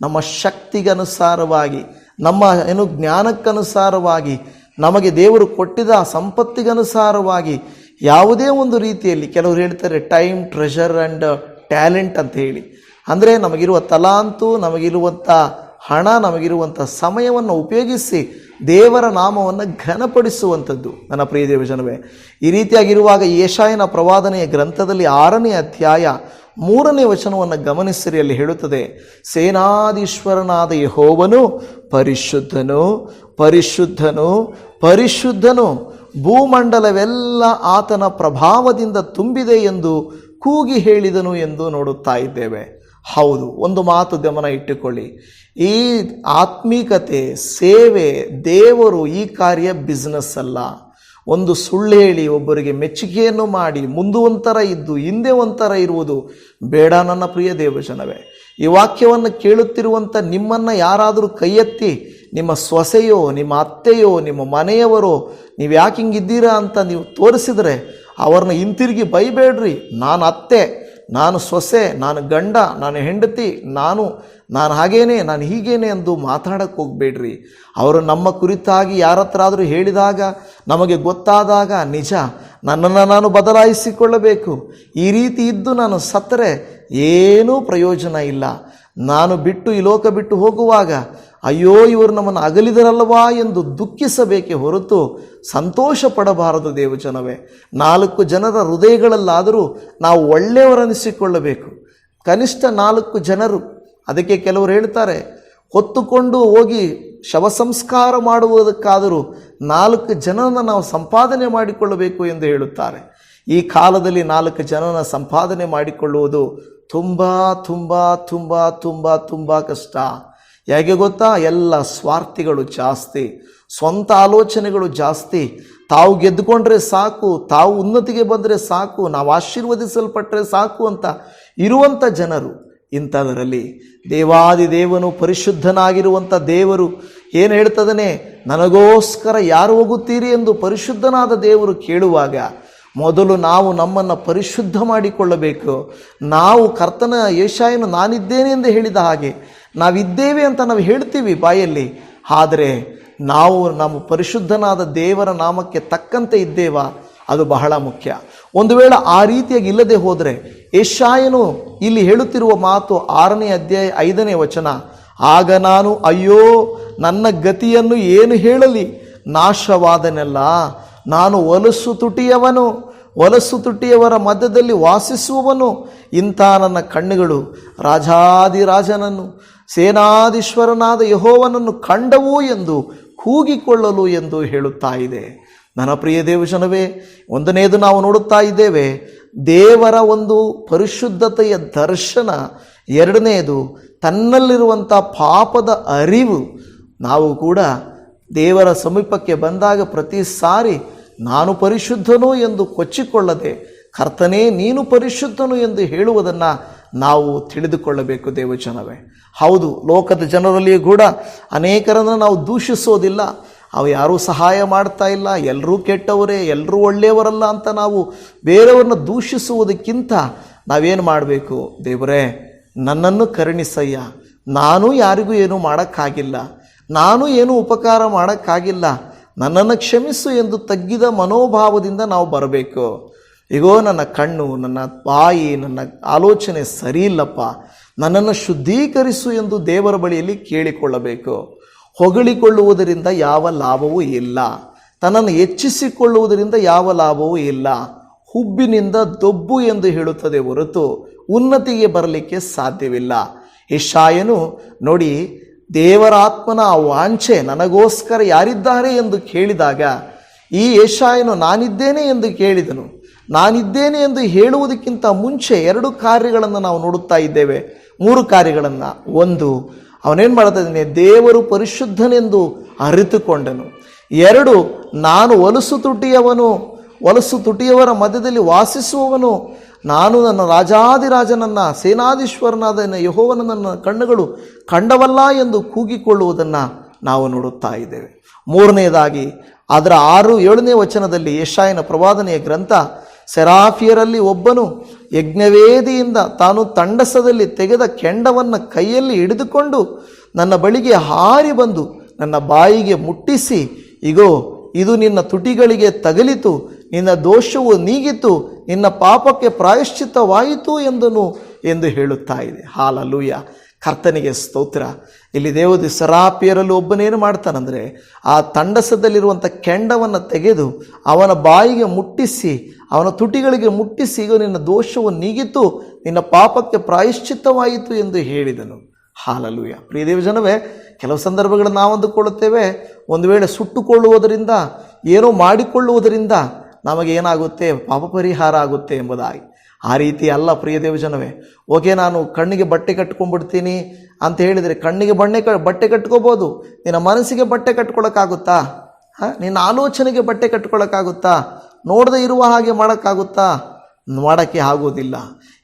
ನಮ್ಮ ಶಕ್ತಿಗನುಸಾರವಾಗಿ, ನಮ್ಮ ಏನು ಜ್ಞಾನಕ್ಕನುಸಾರವಾಗಿ, ನಮಗೆ ದೇವರು ಕೊಟ್ಟಿದ ಸಂಪತ್ತಿಗನುಸಾರವಾಗಿ ಯಾವುದೇ ಒಂದು ರೀತಿಯಲ್ಲಿ ಕೆಲವರು ಹೇಳ್ತಾರೆ ಟೈಮ್ ಟ್ರೆಷರ್ ಆ್ಯಂಡ್ ಟ್ಯಾಲೆಂಟ್ ಅಂತ ಹೇಳಿ. ಅಂದರೆ ನಮಗಿರುವ ತಲಾಂತು, ನಮಗಿರುವಂಥ ಹಣ, ನಮಗಿರುವಂಥ ಸಮಯವನ್ನು ಉಪಯೋಗಿಸಿ ದೇವರ ನಾಮವನ್ನು ಘನಪಡಿಸುವಂಥದ್ದು. ನನ್ನ ಪ್ರಿಯ ದೇವಜನವೇ ಈ ರೀತಿಯಾಗಿರುವಾಗ ಯೇಷಾಯನ ಪ್ರವಾದನೆಯ ಗ್ರಂಥದಲ್ಲಿ ಆರನೇ ಅಧ್ಯಾಯ ಮೂರನೇ ವಚನವನ್ನು ಗಮನಿಸಿರಿ, ಅಲ್ಲಿ ಹೇಳುತ್ತದೆ ಸೇನಾದೀಶ್ವರನಾದ ಯಹೋವನು ಪರಿಶುದ್ಧನು ಪರಿಶುದ್ಧನು ಪರಿಶುದ್ಧನು, ಭೂಮಂಡಲವೆಲ್ಲ ಆತನ ಪ್ರಭಾವದಿಂದ ತುಂಬಿದೆ ಎಂದು ಕೂಗಿ ಹೇಳಿದನು ಎಂದು ನೋಡುತ್ತಾ ಇದ್ದೇವೆ. ಹೌದು, ಒಂದು ಮಾತು ಗಮನ ಇಟ್ಟುಕೊಳ್ಳಿ. ಈ ಆತ್ಮೀಕತೆ, ಸೇವೆ ದೇವರು ಈ ಕಾರ್ಯ ಬಿಸ್ನೆಸ್ ಅಲ್ಲ. ಒಂದು ಸುಳ್ಳು ಹೇಳಿ ಒಬ್ಬರಿಗೆ ಮೆಚ್ಚುಗೆಯನ್ನು ಮಾಡಿ, ಮುಂದೆ ಒಂಥರ ಇದ್ದು, ಹಿಂದೆ ಒಂಥರ ಇರುವುದು ಬೇಡ ನನ್ನ ಪ್ರಿಯ ದೇವಜನವೇ. ಈ ವಾಕ್ಯವನ್ನು ಕೇಳುತ್ತಿರುವಂಥ ನಿಮ್ಮನ್ನು ಯಾರಾದರೂ ಕೈ ನಿಮ್ಮ ಸೊಸೆಯೋ ನಿಮ್ಮ ಅತ್ತೆಯೋ, ನಿಮ್ಮ ಮನೆಯವರೋ, ನೀವು ಯಾಕೆ ಹಿಂಗಿದ್ದೀರಾ ಅಂತ ನೀವು ತೋರಿಸಿದರೆ, ಅವ್ರನ್ನ ಹಿಂತಿರುಗಿ ಬೈಬೇಡ್ರಿ. ನಾನು ಅತ್ತೆ. ನಾನು ಸೊಸೆ, ನಾನು ಗಂಡ, ನಾನು ಹೆಂಡತಿ, ನಾನು ನಾನು ಹಾಗೇನೆ, ನಾನು ಹೀಗೇನೆ ಎಂದು ಮಾತಾಡಕ್ಕೆ ಹೋಗಬೇಡ್ರಿ. ಅವರು ನಮ್ಮ ಕುರಿತಾಗಿ ಯಾರ ಹೇಳಿದಾಗ, ನಮಗೆ ಗೊತ್ತಾದಾಗ, ನಿಜ, ನನ್ನನ್ನು ನಾನು ಬದಲಾಯಿಸಿಕೊಳ್ಳಬೇಕು. ಈ ರೀತಿ ಇದ್ದು ನಾನು ಸತ್ತರೆ, ಏನೂ ಪ್ರಯೋಜನ ಇಲ್ಲ. ನಾನು ಬಿಟ್ಟು ಈ ಲೋಕ ಬಿಟ್ಟು ಹೋಗುವಾಗ ಅಯ್ಯೋ, ಇವರು ನಮ್ಮನ್ನು ಅಗಲಿದರಲ್ವಾ ಎಂದು ದುಃಖಿಸಬೇಕೆ ಹೊರತು ಸಂತೋಷ ಪಡಬಾರದು ದೇವಜನವೇ. ನಾಲ್ಕು ಜನರ ಹೃದಯಗಳಲ್ಲಾದರೂ ನಾವು ಒಳ್ಳೆಯವರನಿಸಿಕೊಳ್ಳಬೇಕು ಕನಿಷ್ಠ ನಾಲ್ಕು ಜನರು. ಅದಕ್ಕೆ ಕೆಲವರು ಹೇಳ್ತಾರೆ, ಹೊತ್ತುಕೊಂಡು ಹೋಗಿ ಶವ ಸಂಸ್ಕಾರ ಮಾಡುವುದಕ್ಕಾದರೂ ನಾಲ್ಕು ಜನರನ್ನು ನಾವು ಸಂಪಾದನೆ ಮಾಡಿಕೊಳ್ಳಬೇಕು ಎಂದು ಹೇಳುತ್ತಾರೆ. ಈ ಕಾಲದಲ್ಲಿ ನಾಲ್ಕು ಜನನ ಸಂಪಾದನೆ ಮಾಡಿಕೊಳ್ಳುವುದು ತುಂಬ ತುಂಬ ತುಂಬ ತುಂಬ ತುಂಬ ಕಷ್ಟ. ಹೇಗೆ ಗೊತ್ತಾ? ಎಲ್ಲ ಸ್ವಾರ್ಥಿಗಳು ಜಾಸ್ತಿ, ಸ್ವಂತ ಆಲೋಚನೆಗಳು ಜಾಸ್ತಿ. ತಾವು ಗೆದ್ದುಕೊಂಡ್ರೆ ಸಾಕು, ತಾವು ಉನ್ನತಿಗೆ ಬಂದರೆ ಸಾಕು, ನಾವು ಆಶೀರ್ವದಿಸಲ್ಪಟ್ಟರೆ ಸಾಕು ಅಂತ ಇರುವಂಥ ಜನರು ಇಂಥದರಲ್ಲಿ. ದೇವಾದಿ ದೇವನು ಪರಿಶುದ್ಧನಾಗಿರುವಂಥ ದೇವರು ಏನು ಹೇಳ್ತದನೆ? ನನಗೋಸ್ಕರ ಯಾರು ಹೋಗುತ್ತೀರಿ ಎಂದು ಪರಿಶುದ್ಧನಾದ ದೇವರು ಕೇಳುವಾಗ ಮೊದಲು ನಾವು ನಮ್ಮನ್ನು ಪರಿಶುದ್ಧ ಮಾಡಿಕೊಳ್ಳಬೇಕು. ನಾವು ಕರ್ತನ ಏಷಾಯನು ನಾನಿದ್ದೇನೆ ಎಂದು ಹೇಳಿದ ಹಾಗೆ ನಾವಿದ್ದೇವೆ ಅಂತ ನಾವು ಹೇಳ್ತೀವಿ ಬಾಯಲ್ಲಿ. ಆದರೆ ನಾವು ನಮ್ಮ ಪರಿಶುದ್ಧನಾದ ದೇವರ ನಾಮಕ್ಕೆ ತಕ್ಕಂತೆ ಇದ್ದೇವಾ? ಅದು ಬಹಳ ಮುಖ್ಯ. ಒಂದು ವೇಳೆ ಆ ರೀತಿಯಾಗಿ ಇಲ್ಲದೆ ಹೋದರೆ ಏಷಾಯನು ಇಲ್ಲಿ ಹೇಳುತ್ತಿರುವ ಮಾತು ಆರನೇ ಅಧ್ಯಾಯ ಐದನೇ ವಚನ. ಆಗ ನಾನು, ಅಯ್ಯೋ, ನನ್ನ ಗತಿಯನ್ನು ಏನು ಹೇಳಲಿ? ನಾಶವಾದನೆಲ್ಲ. ನಾನು ಒಲಸು ತುಟಿಯವನು. ಒಲಸು ತುಟಿಯವರ ಮಧ್ಯದಲ್ಲಿ ವಾಸಿಸುವವನು. ಇಂಥ ನನ್ನ ಕಣ್ಣುಗಳು ರಾಜಾದಿರಾಜನನ್ನು ಸೇನಾಧೀಶ್ವರನಾದ ಯಹೋವನನ್ನು ಕಂಡವು ಎಂದು, ಕೂಗಿಕೊಳ್ಳಲು ಎಂದು ಹೇಳುತ್ತಾ ಇದೆ. ನನ್ನ ಪ್ರಿಯ ದೇವಜನವೇ ಒಂದನೇದು ನಾವು ನೋಡುತ್ತಾ ಇದ್ದೇವೆ, ದೇವರ ಒಂದು ಪರಿಶುದ್ಧತೆಯ ದರ್ಶನ. ಎರಡನೆಯದು, ತನ್ನಲ್ಲಿರುವಂಥ ಪಾಪದ ಅರಿವು. ನಾವು ಕೂಡ ದೇವರ ಸಮೀಪಕ್ಕೆ ಬಂದಾಗ ಪ್ರತಿ ಸಾರಿ, ನಾನು ಪರಿಶುದ್ಧನು ಎಂದು ಕೊಚ್ಚಿಕೊಳ್ಳದೆ, ಕರ್ತನೇ ನೀನು ಪರಿಶುದ್ಧನು ಎಂದು ಹೇಳುವುದನ್ನು ನಾವು ತಿಳಿದುಕೊಳ್ಳಬೇಕು ದೇವಜನವೇ. ಹೌದು, ಲೋಕದ ಜನರಲ್ಲಿಯೂ ಕೂಡ ಅನೇಕರನ್ನು ನಾವು ದೂಷಿಸೋದಿಲ್ಲ. ಅವು ಯಾರೂ ಸಹಾಯ ಮಾಡ್ತಾ ಇಲ್ಲ, ಎಲ್ಲರೂ ಕೆಟ್ಟವರೇ, ಎಲ್ಲರೂ ಒಳ್ಳೆಯವರಲ್ಲ ಅಂತ ನಾವು ಬೇರೆಯವ್ರನ್ನ ದೂಷಿಸುವುದಕ್ಕಿಂತ ನಾವೇನು ಮಾಡಬೇಕು? ದೇವರೇ, ನನ್ನನ್ನು ಕರುಣಿಸಯ್ಯ. ನಾನು ಯಾರಿಗೂ ಏನೂ ಮಾಡೋಕ್ಕಾಗಿಲ್ಲ. ನಾನು ಏನೂ ಉಪಕಾರ ಮಾಡೋಕ್ಕಾಗಿಲ್ಲ. ನನ್ನನ್ನು ಕ್ಷಮಿಸು ಎಂದು ತಗ್ಗಿದ ಮನೋಭಾವದಿಂದ ನಾವು ಬರಬೇಕು. ಈಗೋ ನನ್ನ ಕಣ್ಣು, ನನ್ನ ಬಾಯಿ, ನನ್ನ ಆಲೋಚನೆ ಸರಿ ಇಲ್ಲಪ್ಪ ನನ್ನನ್ನು ಶುದ್ಧೀಕರಿಸು ಎಂದು ದೇವರ ಬಳಿಯಲ್ಲಿ ಕೇಳಿಕೊಳ್ಳಬೇಕು. ಹೊಗಳಿಕೊಳ್ಳುವುದರಿಂದ ಯಾವ ಲಾಭವೂ ಇಲ್ಲ. ತನ್ನನ್ನು ಹೆಚ್ಚಿಸಿಕೊಳ್ಳುವುದರಿಂದ ಯಾವ ಲಾಭವೂ ಇಲ್ಲ. ಹುಬ್ಬಿನಿಂದ ದೊಬ್ಬು ಎಂದು ಹೇಳುತ್ತದೆ ಹೊರತು ಉನ್ನತಿಗೆ ಬರಲಿಕ್ಕೆ ಸಾಧ್ಯವಿಲ್ಲ. ಇಶಾಯನು ನೋಡಿ, ದೇವರಾತ್ಮನ ಆ ವಾಂಛೆ ನನಗೋಸ್ಕರ ಯಾರಿದ್ದಾರೆ ಎಂದು ಕೇಳಿದಾಗ, ಈ ಏಷಾಯನು ನಾನಿದ್ದೇನೆ ಎಂದು ಕೇಳಿದನು. ನಾನಿದ್ದೇನೆ ಎಂದು ಹೇಳುವುದಕ್ಕಿಂತ ಮುಂಚೆ ಎರಡು ಕಾರ್ಯಗಳನ್ನು ನಾವು ನೋಡುತ್ತಾ ಇದ್ದೇವೆ. ಮೂರು ಕಾರ್ಯಗಳನ್ನು. ಒಂದು, ಅವನೇನು ಮಾಡ್ತಾ ದೇವರು ಪರಿಶುದ್ಧನೆಂದು ಅರಿತುಕೊಂಡನು. ಎರಡು, ನಾನು ಒಲಸು ತುಟಿಯವನು. ಒಲಸು ತುಟಿಯವರ ಮಧ್ಯದಲ್ಲಿ ವಾಸಿಸುವವನು. ನಾನು ನನ್ನ ರಾಜಾದಿರಾಜನನ್ನು ಸೇನಾಧೀಶ್ವರನಾದ ಯಹೋವನ ನನ್ನ ಕಣ್ಣುಗಳು ಕಂಡವಲ್ಲ ಎಂದು ಕೂಗಿಕೊಳ್ಳುವುದನ್ನು ನಾವು ನೋಡುತ್ತಾ ಇದ್ದೇವೆ. ಮೂರನೆಯದಾಗಿ ಅದರ ಆರು ಏಳನೇ ವಚನದಲ್ಲಿ ಯಶಾಯನ ಪ್ರವಾದನೆಯ ಗ್ರಂಥ ಸೆರಾಫಿಯರಲ್ಲಿ ಒಬ್ಬನು ಯಜ್ಞವೇದಿಯಿಂದ ತಾನು ತಂಡಸದಲ್ಲಿ ತೆಗೆದ ಕೆಂಡವನ್ನು ಕೈಯಲ್ಲಿ ಹಿಡಿದುಕೊಂಡು ನನ್ನ ಬಳಿಗೆ ಹಾರಿ ಬಂದು ನನ್ನ ಬಾಯಿಗೆ ಮುಟ್ಟಿಸಿ, ಇಗೋ, ಇದು ನಿನ್ನ ತುಟಿಗಳಿಗೆ ತಗಲಿತು, ನಿನ್ನ ದೋಷವು ನೀಗಿತು, ನಿನ್ನ ಪಾಪಕ್ಕೆ ಪ್ರಾಯಶ್ಚಿತವಾಯಿತು ಎಂದನು ಎಂದು ಹೇಳುತ್ತಾ ಇದೆ. ಹಾಲಲೂಯ. ಕರ್ತನಿಗೆ ಸ್ತೋತ್ರ. ಇಲ್ಲಿ ದೇವದಿ ಸರಾಪಿಯರಲ್ಲಿ ಒಬ್ಬನೇನು ಮಾಡ್ತಾನಂದರೆ, ಆ ತಂಡಸದಲ್ಲಿರುವಂಥ ಕೆಂಡವನ್ನು ತೆಗೆದು ಅವನ ಬಾಯಿಗೆ ಮುಟ್ಟಿಸಿ, ಅವನ ತುಟಿಗಳಿಗೆ ಮುಟ್ಟಿಸಿ ಈಗ ನಿನ್ನ ದೋಷವು ನೀಗಿತು, ನಿನ್ನ ಪಾಪಕ್ಕೆ ಪ್ರಾಯಶ್ಚಿತ್ತವಾಯಿತು ಎಂದು ಹೇಳಿದನು. ಹಾಲಲುಯ. ಪ್ರಿಯದೇವ ಜನವೇ, ಕೆಲವು ಸಂದರ್ಭಗಳಲ್ಲಿ ನಾವು ಅಂದುಕೊಳ್ಳುತ್ತೇವೆ, ಒಂದು ವೇಳೆ ಸುಟ್ಟುಕೊಳ್ಳುವುದರಿಂದ, ಏನೋ ಮಾಡಿಕೊಳ್ಳುವುದರಿಂದ ನಮಗೇನಾಗುತ್ತೆ ಪಾಪ ಪರಿಹಾರ ಆಗುತ್ತೆ ಎಂಬುದಾಗಿ. ಆ ರೀತಿ ಅಲ್ಲ ಪ್ರಿಯ ದೇವಜನವೇ. ಓಕೆ, ನಾನು ಕಣ್ಣಿಗೆ ಬಟ್ಟೆ ಕಟ್ಕೊಂಡ್ಬಿಡ್ತೀನಿ ಅಂತ ಹೇಳಿದರೆ ಕಣ್ಣಿಗೆ ಬಣ್ಣೆ ಕ, ಬಟ್ಟೆ ಕಟ್ಕೋಬೋದು. ನಿನ್ನ ಮನಸ್ಸಿಗೆ ಬಟ್ಟೆ ಕಟ್ಕೊಳ್ಳೋಕ್ಕಾಗುತ್ತಾ ಹಾಂ? ನಿನ್ನ ಆಲೋಚನೆಗೆ ಬಟ್ಟೆ ಕಟ್ಕೊಳ್ಳೋಕ್ಕಾಗುತ್ತಾ ನೋಡದೇ ಇರುವ ಹಾಗೆ ಮಾಡೋಕ್ಕಾಗುತ್ತಾ? ಮಾಡೋಕ್ಕೆ ಆಗೋದಿಲ್ಲ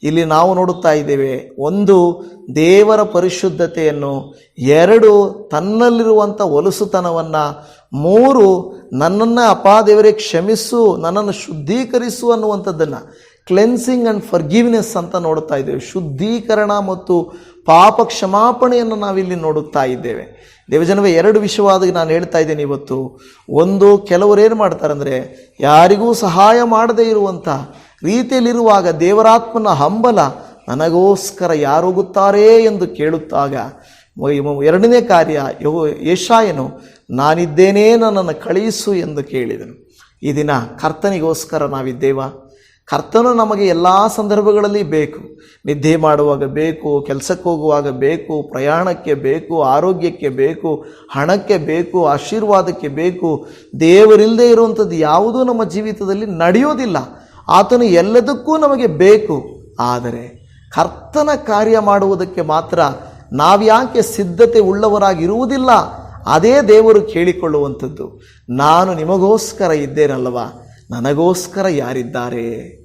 ಇಲ್ಲಿ ನಾವು ನೋಡುತ್ತಾ ಇದ್ದೇವೆ, ಒಂದು ದೇವರ ಪರಿಶುದ್ಧತೆಯನ್ನು, ಎರಡು ತನ್ನಲ್ಲಿರುವಂಥ ಒಲಸುತನವನ್ನು, ಮೂರು ನನ್ನನ್ನು ಅಪಾದೇವರೇ ಕ್ಷಮಿಸು, ನನ್ನನ್ನು ಶುದ್ಧೀಕರಿಸು ಅನ್ನುವಂಥದ್ದನ್ನು. ಕ್ಲೆನ್ಸಿಂಗ್ ಆ್ಯಂಡ್ ಫರ್ಗಿವ್ನೆಸ್ ಅಂತ ನೋಡ್ತಾ ಇದ್ದೇವೆ. ಶುದ್ಧೀಕರಣ ಮತ್ತು ಪಾಪ ಕ್ಷಮಾಪಣೆಯನ್ನು ನಾವಿಲ್ಲಿ ನೋಡುತ್ತಾ ಇದ್ದೇವೆ. ದೇವಜನವೇ, ಎರಡು ವಿಷಯವಾಗಿ ನಾನು ಹೇಳ್ತಾ ಇದ್ದೇನೆ ಇವತ್ತು. ಒಂದು, ಕೆಲವರು ಏನು ಮಾಡ್ತಾರೆ ಅಂದರೆ ಯಾರಿಗೂ ಸಹಾಯ ಮಾಡದೇ ಇರುವಂಥ ರೀತಿಯಲ್ಲಿರುವಾಗ ದೇವರಾತ್ಮನ ಹಂಬಲ ನನಗೋಸ್ಕರ ಯಾರೋಗುತ್ತಾರೆ ಎಂದು ಕೇಳುತ್ತಾಗ ಎರಡನೇ ಕಾರ್ಯ, ಯೋ ಯಶಾಯನು ನಾನಿದ್ದೇನೇ ನನ್ನನ್ನು ಕಳಿಸು ಎಂದು ಕೇಳಿದನು. ಈ ದಿನ ಕರ್ತನಿಗೋಸ್ಕರ ನಾವಿದ್ದೇವ? ಕರ್ತನು ನಮಗೆ ಎಲ್ಲ ಸಂದರ್ಭಗಳಲ್ಲಿ ಬೇಕು. ನಿದ್ದೆ ಮಾಡುವಾಗ ಬೇಕು, ಕೆಲಸಕ್ಕೆ ಹೋಗುವಾಗ ಬೇಕು, ಪ್ರಯಾಣಕ್ಕೆ ಬೇಕು, ಆರೋಗ್ಯಕ್ಕೆ ಬೇಕು, ಹಣಕ್ಕೆ ಬೇಕು, ಆಶೀರ್ವಾದಕ್ಕೆ ಬೇಕು. ದೇವರಿಲ್ಲದೆ ಇರುವಂಥದ್ದು ಯಾವುದೂ ನಮ್ಮ ಜೀವಿತದಲ್ಲಿ ನಡೆಯೋದಿಲ್ಲ. ಆತನು ಎಲ್ಲದಕ್ಕೂ ನಮಗೆ ಬೇಕು. ಆದರೆ ಕರ್ತನ ಕಾರ್ಯ ಮಾಡುವುದಕ್ಕೆ ಮಾತ್ರ ನಾವ್ಯಾಕೆ ಸಿದ್ಧತೆ ಉಳ್ಳವರಾಗಿರುವುದಿಲ್ಲ? ಅದೇ ದೇವರು ಕೇಳಿಕೊಳ್ಳುವಂಥದ್ದು. ನಾನು ನಿಮಗೋಸ್ಕರ ಇದ್ದೇನಲ್ವಾ ನನಗೋಸ್ಕರ ಯಾರಿದ್ದಾರೆ?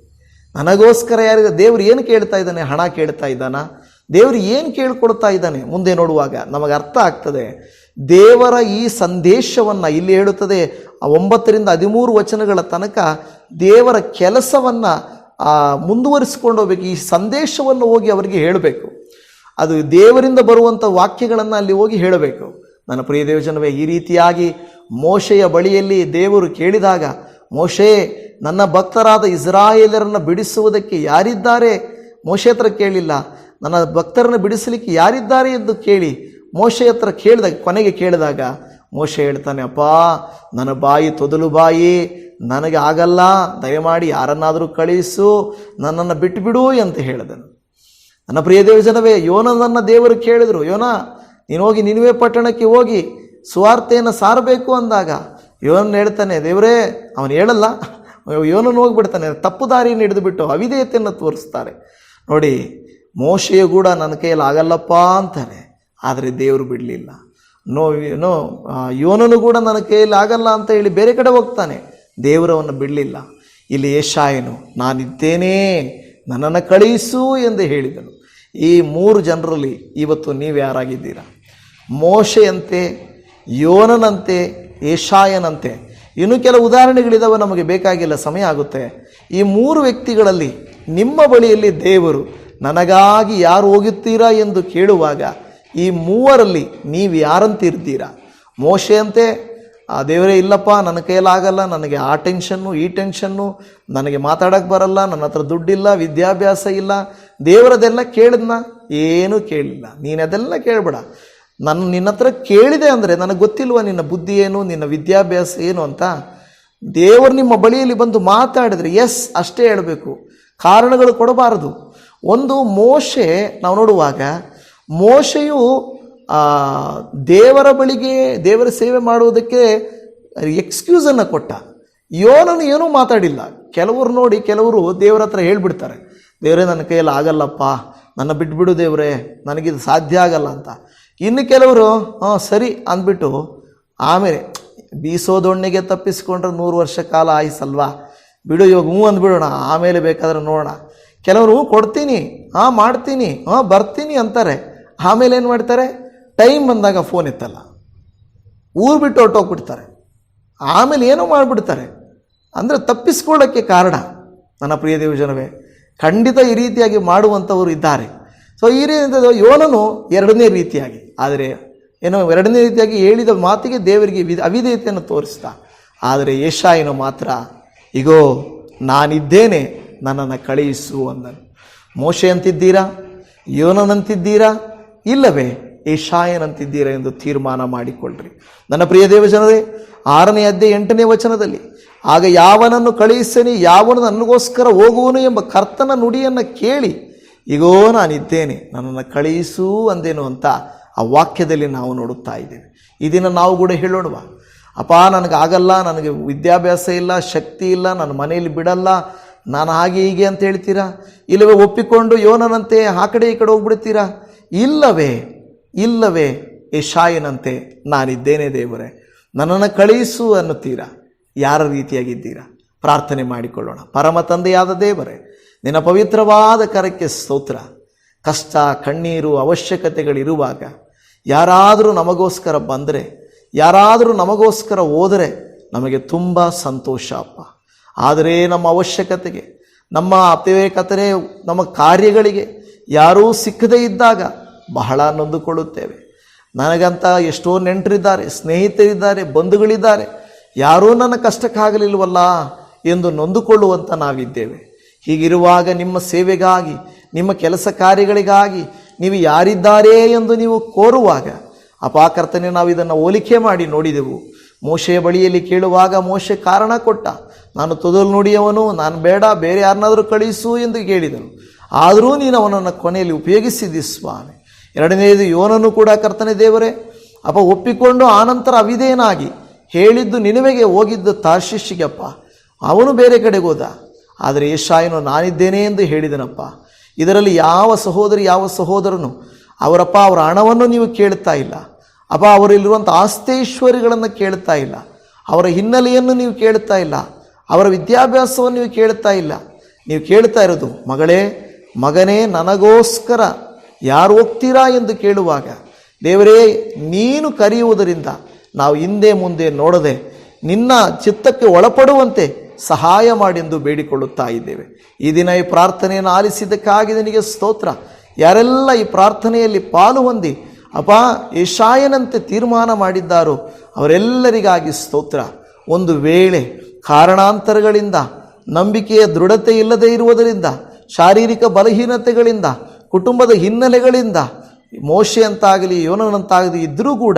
ನನಗೋಸ್ಕರ ಯಾರಿದ್ದಾರೆ? ದೇವರು ಏನು ಕೇಳ್ತಾ ಇದ್ದಾನೆ? ಹಣ ಕೇಳ್ತಾ ಇದ್ದಾನ? ದೇವರು ಏನು ಕೇಳ್ಕೊಡ್ತಾ ಇದ್ದಾನೆ? ಮುಂದೆ ನೋಡುವಾಗ ನಮಗೆ ಅರ್ಥ ಆಗ್ತದೆ. ದೇವರ ಈ ಸಂದೇಶವನ್ನು ಇಲ್ಲಿ ಹೇಳುತ್ತದೆ. ಒಂಬತ್ತರಿಂದ ಹದಿಮೂರು ವಚನಗಳ ತನಕ ದೇವರ ಕೆಲಸವನ್ನು ಮುಂದುವರಿಸಿಕೊಂಡು ಹೋಗ್ಬೇಕು. ಈ ಸಂದೇಶವನ್ನು ಹೋಗಿ ಅವರಿಗೆ ಹೇಳಬೇಕು. ಅದು ದೇವರಿಂದ ಬರುವಂಥ ವಾಕ್ಯಗಳನ್ನು ಅಲ್ಲಿ ಹೋಗಿ ಹೇಳಬೇಕು. ನನ್ನ ಪ್ರಿಯ ದೇವಜನವೇ, ಈ ರೀತಿಯಾಗಿ ಮೋಶೆಯ ಬಳಿಯಲ್ಲಿ ದೇವರು ಕೇಳಿದಾಗ ಮೋಶೆ, ನನ್ನ ಭಕ್ತರಾದ ಇಸ್ರಾಯೇಲರನ್ನು ಬಿಡಿಸುವುದಕ್ಕೆ ಯಾರಿದ್ದಾರೆ? ಮೋಶೆ ಹತ್ರ ಕೇಳಿಲ್ಲ. ನನ್ನ ಭಕ್ತರನ್ನು ಬಿಡಿಸಲಿಕ್ಕೆ ಯಾರಿದ್ದಾರೆ ಎಂದು ಕೇಳಿ ಮೋಶೆ ಹತ್ರ ಕೇಳಿದಾಗ, ಕೊನೆಗೆ ಕೇಳಿದಾಗ ಮೋಶೆ ಹೇಳ್ತಾನೆ, ಅಪ್ಪ, ನನ್ನ ಬಾಯಿ ತೊದಲು ಬಾಯಿ, ನನಗೆ ಆಗಲ್ಲ, ದಯಮಾಡಿ ಯಾರನ್ನಾದರೂ ಕಳಿಸು, ನನ್ನನ್ನು ಬಿಟ್ಟುಬಿಡು ಅಂತ ಹೇಳಿದನು. ನನ್ನ ಪ್ರಿಯ ದೇವಜನವೇ ಯೋನನನ್ನು ದೇವರು ಕೇಳಿದರು, ಯೋನ, ನೀನು ಹೋಗಿ ನಿನ್ವೇ ಪಟ್ಟಣಕ್ಕೆ ಹೋಗಿ ಸುವಾರ್ತೆಯನ್ನು ಸಾರಬೇಕು ಅಂದಾಗ ಯೋನನ್ ಹೇಳ್ತಾನೆ, ದೇವರೇ, ಅವನು ಹೇಳಲ್ಲ. ಇವನನ್ನು ಹೋಗ್ಬಿಡ್ತಾನೆ. ತಪ್ಪು ದಾರಿಯನ್ನು ಹಿಡಿದುಬಿಟ್ಟು ಅವಿಧೇಯತೆಯನ್ನು ತೋರಿಸ್ತಾರೆ. ನೋಡಿ, ಮೋಶೆಯು ಕೂಡ ನನ್ನ ಕೈಯಲ್ಲಿ ಆಗಲ್ಲಪ್ಪ ಅಂತಾನೆ. ಆದರೆ ದೇವರು ಬಿಡಲಿಲ್ಲ. ನೋ ಯೋನನು ಕೂಡ ನನ್ನ ಕೈಯಲ್ಲಿ ಆಗಲ್ಲ ಅಂತ ಹೇಳಿ ಬೇರೆ ಕಡೆ ಹೋಗ್ತಾನೆ. ದೇವರವನ್ನು ಬಿಡಲಿಲ್ಲ. ಇಲ್ಲಿ ಯಶಾಯನು, ನಾನಿದ್ದೇನೆ, ನನ್ನನ್ನು ಕಳಿಸು ಎಂದು ಹೇಳಿದನು. ಈ ಮೂರು ಜನರಲ್ಲಿ ಇವತ್ತು ನೀವು ಯಾರಾಗಿದ್ದೀರಾ? ಮೋಶೆಯಂತೆ ಯೋನನಂತೆ, ಏಷಾಯನಂತೆ. ಇನ್ನು ಕೆಲವು ಉದಾಹರಣೆಗಳಿದಾವೆ, ನಮಗೆ ಬೇಕಾಗಿಲ್ಲ, ಸಮಯ ಆಗುತ್ತೆ. ಈ ಮೂರು ವ್ಯಕ್ತಿಗಳಲ್ಲಿ ನಿಮ್ಮ ಬಳಿಯಲ್ಲಿ ದೇವರು ನನಗಾಗಿ ಯಾರು ಹೋಗುತ್ತೀರಾ ಎಂದು ಕೇಳುವಾಗ, ಈ ಮೂವರಲ್ಲಿ ನೀವು ಯಾರಂತಿರ್ತೀರಾ? ಮೋಶೆಯಂತೆ ಆ ದೇವರೇ, ಇಲ್ಲಪ್ಪ, ನನ್ನ ಕೈಯಲ್ಲಾಗಲ್ಲ, ನನಗೆ ಆ ಟೆನ್ಷನ್ನು, ಈ ಟೆನ್ಷನ್ನು, ನನಗೆ ಮಾತಾಡೋಕ್ಕೆ ಬರಲ್ಲ, ನನ್ನ ಹತ್ರ ದುಡ್ಡಿಲ್ಲ, ವಿದ್ಯಾಭ್ಯಾಸ ಇಲ್ಲ, ದೇವರದೆಲ್ಲ ಕೇಳಿದ್ನ? ಏನೂ ಕೇಳಿಲ್ಲ ನೀನು ಅದೆಲ್ಲ ಕೇಳಬೇಡ. ನಾನು ನಿನ್ನ ಹತ್ರ ಕೇಳಿದೆ ಅಂದರೆ ನನಗೆ ಗೊತ್ತಿಲ್ವ ನಿನ್ನ ಬುದ್ಧಿ ಏನು, ನಿನ್ನ ವಿದ್ಯಾಭ್ಯಾಸ ಏನು ಅಂತ? ದೇವರು ನಿಮ್ಮ ಬಳಿಯಲ್ಲಿ ಬಂದು ಮಾತಾಡಿದರೆ ಎಸ್ ಅಷ್ಟೇ ಹೇಳಬೇಕು. ಕಾರಣಗಳು ಕೊಡಬಾರದು. ಒಂದು ಮೋಶೆ, ನಾವು ನೋಡುವಾಗ, ಮೋಶೆಯು ದೇವರ ಬಳಿಗೆ, ದೇವರ ಸೇವೆ ಮಾಡುವುದಕ್ಕೆ ಎಕ್ಸ್ಕ್ಯೂಸನ್ನು ಕೊಟ್ಟ. ಯೋನನು ಏನೂ ಮಾತಾಡಿಲ್ಲ. ಕೆಲವರು ನೋಡಿ, ಕೆಲವರು ದೇವರ ಹತ್ರ ಹೇಳಿಬಿಡ್ತಾರೆ. ದೇವರೇ, ನನ್ನ ಕೈಯಲ್ಲಿ ಆಗಲ್ಲಪ್ಪ. ನನ್ನ ಬಿಟ್ಬಿಡು ದೇವರೇ. ನನಗಿದು ಸಾಧ್ಯ ಆಗಲ್ಲ ಅಂತ. ಇನ್ನು ಕೆಲವರು, ಹಾಂ, ಸರಿ ಅಂದ್ಬಿಟ್ಟು ಆಮೇಲೆ ಬೀಸೋದೊಣ್ಣೆಗೆ ತಪ್ಪಿಸ್ಕೊಂಡ್ರೆ ನೂರು ವರ್ಷ ಕಾಲ ಆಯಿಸಲ್ವಾ? ಬಿಡು, ಇವಾಗ ಹ್ಞೂ ಅಂದ್ಬಿಡೋಣ, ಆಮೇಲೆ ಬೇಕಾದ್ರೆ ನೋಡೋಣ. ಕೆಲವರು ಕೊಡ್ತೀನಿ, ಹಾಂ, ಮಾಡ್ತೀನಿ, ಹಾಂ, ಬರ್ತೀನಿ ಅಂತಾರೆ. ಆಮೇಲೆ ಏನು ಮಾಡ್ತಾರೆ? ಟೈಮ್ ಬಂದಾಗ ಫೋನ್ ಇತ್ತಲ್ಲ. ಊರು ಬಿಟ್ಟು ಹೊರಟೋಗ್ಬಿಡ್ತಾರೆ. ಆಮೇಲೆ ಏನೋ ಮಾಡಿಬಿಡ್ತಾರೆ. ಅಂದರೆ ತಪ್ಪಿಸ್ಕೊಳ್ಳೋಕ್ಕೆ ಕಾರಣ. ನನ್ನ ಪ್ರಿಯ ದೇವಜನವೇ, ಖಂಡಿತ ಈ ರೀತಿಯಾಗಿ ಮಾಡುವಂಥವರು ಇದ್ದಾರೆ. ಸೊ ಈ ರೀತಿ ಯೋನನು ಎರಡನೇ ರೀತಿಯಾಗಿ ಆದರೆ, ಏನೋ ಎರಡನೇ ರೀತಿಯಾಗಿ ಹೇಳಿದ ಮಾತಿಗೆ ದೇವರಿಗೆ ವಿಧ, ಅವಿಧೇಯತೆಯನ್ನು ತೋರಿಸ್ತಾ, ಆದರೆ ಯಶಾಯನು ಮಾತ್ರ, ಇಗೋ, ನಾನಿದ್ದೇನೆ, ನನ್ನನ್ನು ಕಳುಹಿಸು ಅಂದನು. ಮೋಶೆ ಅಂತಿದ್ದೀರಾ? ಯೋನನಂತಿದ್ದೀರಾ? ಇಲ್ಲವೇ ಏಷಾಯನಂತಿದ್ದೀರಾ ಎಂದು ತೀರ್ಮಾನ ಮಾಡಿಕೊಳ್ಳ್ರಿ ನನ್ನ ಪ್ರಿಯ ದೇವಜನರೇ, ಆರನೇ ಅದ್ದೆ ಎಂಟನೇ ವಚನದಲ್ಲಿ, ಆಗ ಯಾವನನ್ನು ಕಳುಹಿಸನಿ ಯಾವನು ನನಗೋಸ್ಕರ ಹೋಗುವನು ಎಂಬ ಕರ್ತನ ನುಡಿಯನ್ನು ಕೇಳಿ ಈಗೋ ನಾನಿದ್ದೇನೆ ನನ್ನನ್ನು ಕಳಿಸು ಅಂದೇನು ಅಂತ ಆ ವಾಕ್ಯದಲ್ಲಿ ನಾವು ನೋಡುತ್ತಾ ಇದ್ದೇವೆ. ಇದನ್ನು ನಾವು ಕೂಡ ಹೇಳೋಣವ? ಅಪ್ಪ ನನಗಾಗಲ್ಲ ನನಗೆ ವಿದ್ಯಾಭ್ಯಾಸ ಇಲ್ಲ, ಶಕ್ತಿ ಇಲ್ಲ, ನನ್ನ ಮನೆಯಲ್ಲಿ ಬಿಡಲ್ಲ, ನಾನು ಹಾಗೆ ಹೀಗೆ ಅಂತ ಹೇಳ್ತೀರಾ? ಇಲ್ಲವೇ ಒಪ್ಪಿಕೊಂಡು ಯೋನನಂತೆ ಆ ಕಡೆ ಈ ಕಡೆ ಹೋಗ್ಬಿಡ್ತೀರಾ? ಇಲ್ಲವೇ ಇಲ್ಲವೇ, ಯಶಾಯನಂತೆ ನಾನಿದ್ದೇನೆ ದೇವರೇ, ನನ್ನನ್ನು ಕಳಿಸು ಅನ್ನುತ್ತೀರಾ? ಯಾರ ರೀತಿಯಾಗಿದ್ದೀರಾ? ಪ್ರಾರ್ಥನೆ ಮಾಡಿಕೊಳ್ಳೋಣ. ಪರಮ ತಂದೆಯಾದ ದೇವರೇ ನಿನ್ನ ಪವಿತ್ರವಾದ ಕರಕ್ಕೆ ಸ್ತೋತ್ರ. ಕಷ್ಟ, ಕಣ್ಣೀರು, ಅವಶ್ಯಕತೆಗಳಿರುವಾಗ ಯಾರಾದರೂ ನಮಗೋಸ್ಕರ ಬಂದರೆ, ಯಾರಾದರೂ ನಮಗೋಸ್ಕರ ಹೋದರೆ ನಮಗೆ ತುಂಬ ಸಂತೋಷ ಅಪ್ಪ. ಆದರೆ ನಮ್ಮ ಅವಶ್ಯಕತೆಗೆ, ನಮ್ಮ ಅತಿವೇಕತೆ ನಮ್ಮ ಕಾರ್ಯಗಳಿಗೆ ಯಾರೂ ಸಿಕ್ಕದೇ ಇದ್ದಾಗ ಬಹಳ ನೊಂದುಕೊಳ್ಳುತ್ತೇವೆ. ನನಗಂತ ಎಷ್ಟೋ ನೆಂಟರಿದ್ದಾರೆ, ಸ್ನೇಹಿತರಿದ್ದಾರೆ, ಬಂಧುಗಳಿದ್ದಾರೆ. ಯಾರೂ ನನ್ನ ಕಷ್ಟಕ್ಕಾಗಲಿಲ್ವಲ್ಲ ಎಂದು ನೊಂದುಕೊಳ್ಳುವಂಥ ನಾವಿದ್ದೇವೆ. ಹೀಗಿರುವಾಗ ನಿಮ್ಮ ಸೇವೆಗಾಗಿ, ನಿಮ್ಮ ಕೆಲಸ ಕಾರ್ಯಗಳಿಗಾಗಿ ನೀವು ಯಾರಿದ್ದಾರೆ ಎಂದು ನೀವು ಕೋರುವಾಗ, ಅಪಾಕರ್ತನೆ, ನಾವು ಇದನ್ನು ಹೋಲಿಕೆ ಮಾಡಿ ನೋಡಿದೆವು. ಮೋಶೆಯ ಬಳಿಯಲ್ಲಿ ಕೇಳುವಾಗ ಮೋಶೆ ಕಾರಣ ಕೊಟ್ಟ, ನಾನು ತೊದಲು ನುಡಿಯವನು, ನಾನು ಬೇಡ, ಬೇರೆ ಯಾರನ್ನಾದರೂ ಕಳಿಸು ಎಂದು ಕೇಳಿದನು ಆದರೂ ನೀನು ಅವನನ್ನು ಕೊನೆಯಲ್ಲಿ ಉಪಯೋಗಿಸಿದ್ದಿ ಸ್ವಾಮಿ ಎರಡನೆಯದು ಯೋನನು ಕೂಡ, ಕರ್ತನೆ ದೇವರೇ ಅಪ್ಪ ಒಪ್ಪಿಕೊಂಡು ಆನಂತರ ಅವಿದೇನಾಗಿ ಹೇಳಿದ್ದು ನಿನವೆಗೆ ಹೋಗಿದ್ದು ತಾರ್ಶಿಷಿಗಪ್ಪ ಅವನು ಬೇರೆ ಕಡೆಗೋದ ಆದರೆ ಏಷಾಯನು ನಾನಿದ್ದೇನೆ ಎಂದು ಹೇಳಿದನಪ್ಪ. ಇದರಲ್ಲಿ ಯಾವ ಸಹೋದರಿ, ಯಾವ ಸಹೋದರನು? ಅವರಪ್ಪ, ಅವರ ಹಣವನ್ನು ನೀವು ಕೇಳ್ತಾ ಇಲ್ಲ. ಅಪ್ಪ, ಅವರಲ್ಲಿರುವಂಥ ಆಸ್ತೇಶ್ವರಿಗಳನ್ನು ಕೇಳ್ತಾ ಇಲ್ಲ. ಅವರ ಹಿನ್ನೆಲೆಯನ್ನು ನೀವು ಕೇಳ್ತಾ ಇಲ್ಲ. ಅವರ ವಿದ್ಯಾಭ್ಯಾಸವನ್ನು ನೀವು ಕೇಳ್ತಾ ಇಲ್ಲ. ನೀವು ಕೇಳ್ತಾ ಇರೋದು, ಮಗಳೇ, ಮಗನೇ, ನನಗೋಸ್ಕರ ಯಾರು ಹೋಗ್ತೀರಾ ಎಂದು ಕೇಳುವಾಗ, ದೇವರೇ, ನೀನು ಕರೆಯುವುದರಿಂದ ನಾವು ಹಿಂದೆ ಮುಂದೆ ನೋಡದೆ ನಿನ್ನ ಚಿತ್ತಕ್ಕೆ ಒಳಪಡುವಂತೆ ಸಹಾಯ ಮಾಡೆಂದು ಬೇಡಿಕೊಳ್ಳುತ್ತಾ ಇದ್ದೇವೆ. ಈ ದಿನ ಈ ಪ್ರಾರ್ಥನೆಯನ್ನು ಆಲಿಸಿದ್ದಕ್ಕಾಗಿ ನಿನಗೆ ಸ್ತೋತ್ರ. ಯಾರೆಲ್ಲ ಈ ಪ್ರಾರ್ಥನೆಯಲ್ಲಿ ಪಾಲು ಹೊಂದಿ ಅಪ್ಪ ಏಷಾಯನಂತೆ ತೀರ್ಮಾನ ಮಾಡಿದ್ದಾರೋ, ಅವರೆಲ್ಲರಿಗಾಗಿ ಸ್ತೋತ್ರ. ಒಂದು ವೇಳೆ ಕಾರಣಾಂತರಗಳಿಂದ, ನಂಬಿಕೆಯ ದೃಢತೆ ಇಲ್ಲದೆ ಇರುವುದರಿಂದ, ಶಾರೀರಿಕ ಬಲಹೀನತೆಗಳಿಂದ, ಕುಟುಂಬದ ಹಿನ್ನೆಲೆಗಳಿಂದ, ಮೋಶೆ ಅಂತಾಗಲಿ ಯೋನನಂತಾಗಲಿ ಇದ್ದರೂ ಕೂಡ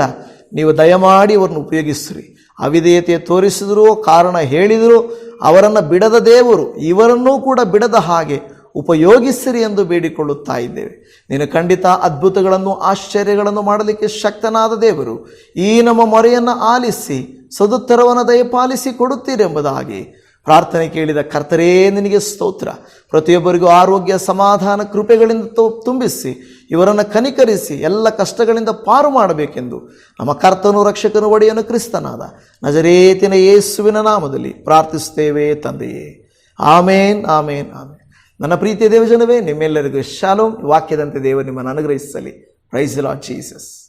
ನೀವು ದಯಮಾಡಿ ಅವರನ್ನು ಉಪಯೋಗಿಸ್ರಿ. ಅವಿಧೇಯತೆ ತೋರಿಸಿದರೂ, ಕಾರಣ ಹೇಳಿದರೂ ಅವರನ್ನು ಬಿಡದ ದೇವರು, ಇವರನ್ನೂ ಕೂಡ ಬಿಡದ ಹಾಗೆ ಉಪಯೋಗಿಸಿರಿ ಎಂದು ಬೇಡಿಕೊಳ್ಳುತ್ತಾ ಇದ್ದೇವೆ. ನೀನು ಖಂಡಿತ ಅದ್ಭುತಗಳನ್ನು, ಆಶ್ಚರ್ಯಗಳನ್ನು ಮಾಡಲಿಕ್ಕೆ ಶಕ್ತನಾದ ದೇವರು, ಈ ನಮ್ಮ ಮೊರೆಯನ್ನು ಆಲಿಸಿ, ಸದುತ್ತರವನ್ನು ದಯಪಾಲಿಸಿ ಕೊಡುತ್ತೀರೆಂಬುದಾಗಿ ಪ್ರಾರ್ಥನೆ ಕೇಳಿದ ಕರ್ತರೇ, ನಿನಗೆ ಸ್ತೋತ್ರ. ಪ್ರತಿಯೊಬ್ಬರಿಗೂ ಆರೋಗ್ಯ, ಸಮಾಧಾನ, ಕೃಪೆಗಳಿಂದ ತುಂಬಿಸಿ, ಇವರನ್ನು ಕನಿಕರಿಸಿ, ಎಲ್ಲ ಕಷ್ಟಗಳಿಂದ ಪಾರು ಮಾಡಬೇಕೆಂದು ನಮ್ಮ ಕರ್ತನು, ರಕ್ಷಕನು, ಒಡೆಯನು ಕ್ರಿಸ್ತನಾದ ನಜರೇತಿನ ಯೇಸುವಿನ ನಾಮದಲ್ಲಿ ಪ್ರಾರ್ಥಿಸುತ್ತೇವೆ ತಂದೆಯೇ. ಆಮೇನ್ ಆಮೇನ್ ಆಮೇನ್. ನನ್ನ ಪ್ರೀತಿಯ ದೇವಜನವೇ, ನಿಮ್ಮೆಲ್ಲರಿಗೂ ಶಾಲೋಮ್ ವಾಕ್ಯದಂತೆ ದೇವರು ನಿಮ್ಮನ್ನು ಅನುಗ್ರಹಿಸಲಿ. Price Lad Jesus